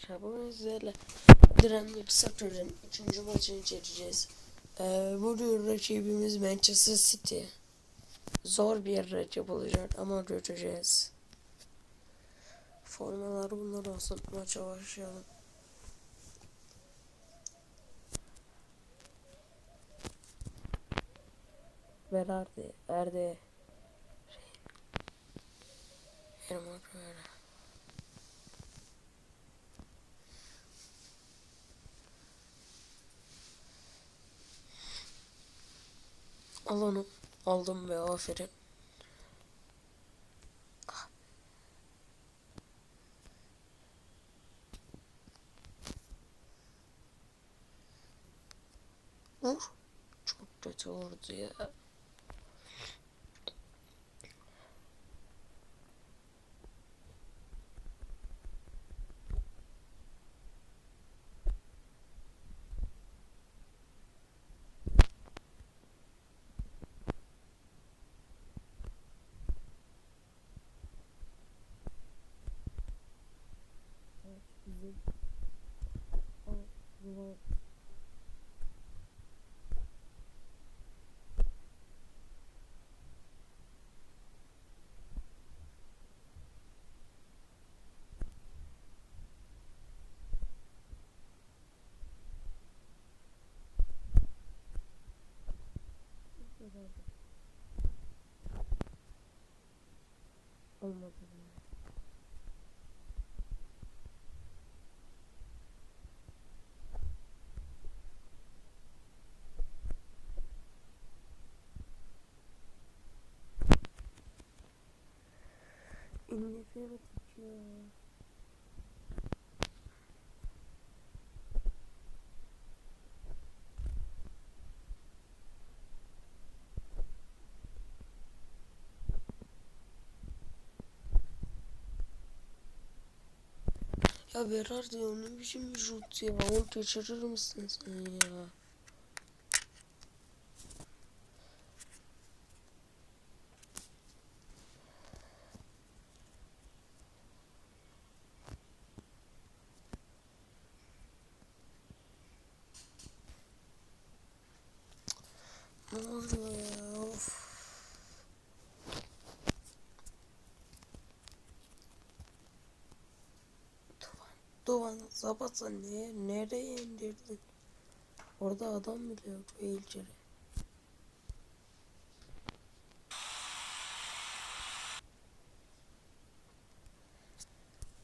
arkadaşlar bugün sizlerle Direnli Saktör'ün 3. maçını çekeceğiz. Ee, bugün rakibimiz Manchester City. Zor bir rakip olacak ama göreceğiz. Formalar bunlar olsun. Maça başlayalım. Berardi, Erdi. Erman Röra. Al onu. Aldım ve aferin. Vur. Çok kötü vurdu ya. Bizim Allah Olmadı. İngiltere tutuyor. Ya Berardi ya ne biçim bir şut ya. Onu kaçırır mısın sen ya? Ne oluyor ya? Zapata ne, nereye indirdin? Orada adam bile yok eğilceli.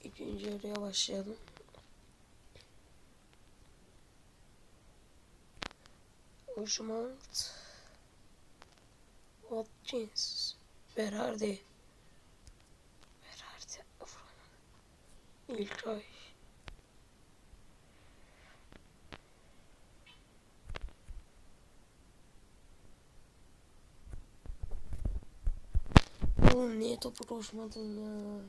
İkinci yarıya başlayalım. Ujmalt Watkins Berardi Berardi vuramadı. İlkay Oğlum niye topu koşmadın ya?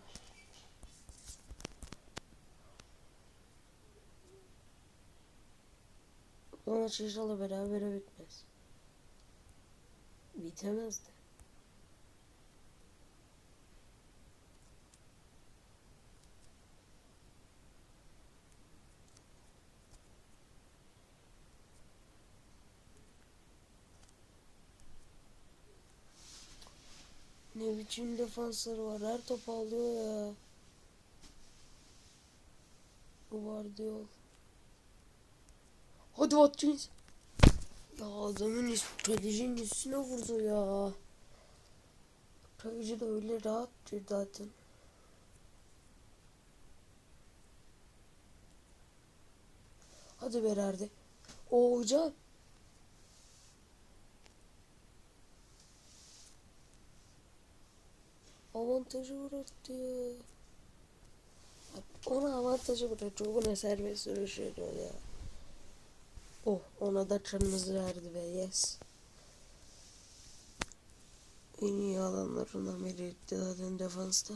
Bu maç inşallah berabere bitmez. Bitemez de. Ne biçim defansları var. Her topu alıyor ya. Bu var diyor. Hadi Watkins. Ya adamın kalecinin üstüne vurdu ya. Kaleci de öyle rahat bir zaten. Hadi Berardi. O hocam. Avantajı bıraktı. Ona avantajı bıraktı. Buna serbest veriyor ya. Oh ona da kırmızı verdi ve yes. En iyi alanlarından biri zaten defansta.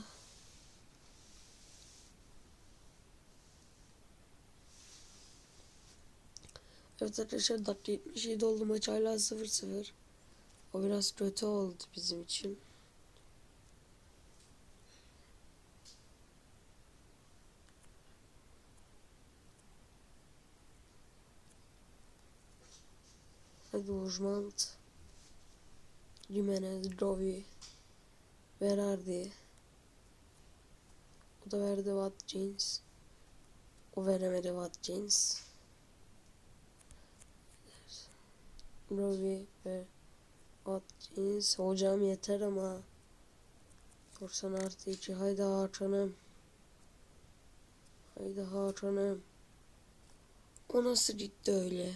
Evet arkadaşlar dakika 77 oldu maç hala 0-0. O biraz kötü oldu bizim için. Hadi Ujmant. Jimenez, Jovi. Verardi. O da verdi Watkins. O veremedi Watkins. Jovi ve Watkins. Hocam yeter ama. 90 artı 2. Haydi Hakan'ım. Haydi Hakan'ım. O nasıl gitti öyle?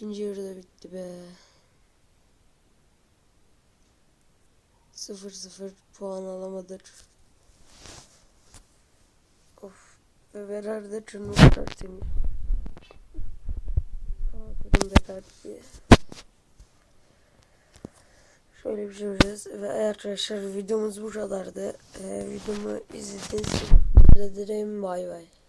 İkinci yarıda bitti be. 0-0 puan alamadık. Of. Ve Berer de turnuva kartıymış. Aferin be kartı. Şöyle bir şey yapacağız. Ve arkadaşlar videomuz bu kadardı. Ee, videomu izlediğiniz için teşekkür. Bay bay.